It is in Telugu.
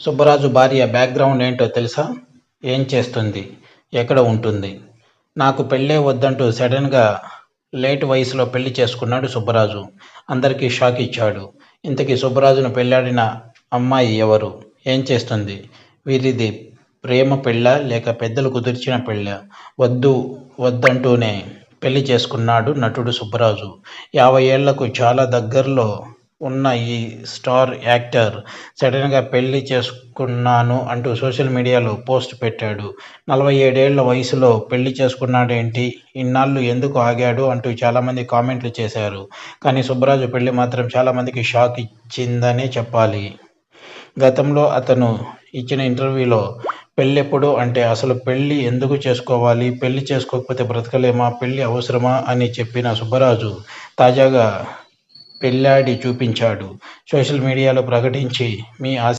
సుబ్బరాజు భార్య బ్యాక్గ్రౌండ్ ఏంటో తెలుసా? ఏం చేస్తుంది? ఎక్కడ ఉంటుంది? నాకు పెళ్ళే వద్దంటూ సడన్గా లేట్ వయసులో పెళ్ళి చేసుకున్నాడు సుబ్బరాజు. అందరికీ షాక్ ఇచ్చాడు. ఇంతకీ సుబ్బరాజును పెళ్ళాడిన అమ్మాయి ఎవరు? ఏం చేస్తుంది? వీరిది ప్రేమ పెళ్ళ? లేక పెద్దలు కుదిర్చిన పెళ్ళ? వద్దు వద్దంటూనే పెళ్ళి చేసుకున్నాడు నటుడు సుబ్బరాజు. యాభై ఏళ్ళకు చాలా దగ్గరలో ఉన్న ఈ స్టార్ యాక్టర్ సడన్గా పెళ్ళి చేసుకున్నాను అంటూ సోషల్ మీడియాలో పోస్ట్ పెట్టాడు. నలభై ఏడేళ్ళ వయసులో పెళ్ళి చేసుకున్నాడేంటి? ఇన్నాళ్ళు ఎందుకు ఆగాడు? అంటూ చాలామంది కామెంట్లు చేశారు. కానీ సుబ్బరాజు పెళ్ళి మాత్రం చాలామందికి షాక్ ఇచ్చిందనే చెప్పాలి. గతంలో అతను ఇచ్చిన ఇంటర్వ్యూలో పెళ్ళెప్పుడు అంటే అసలు పెళ్ళి ఎందుకు చేసుకోవాలి? పెళ్ళి చేసుకోకపోతే బ్రతకలేమా? పెళ్ళి అవసరమా అని చెప్పిన సుబ్బరాజు తాజాగా పెళ్ళాడి చూపించాడు. సోషల్ మీడియాలో ప్రకటించి మీ ఆశ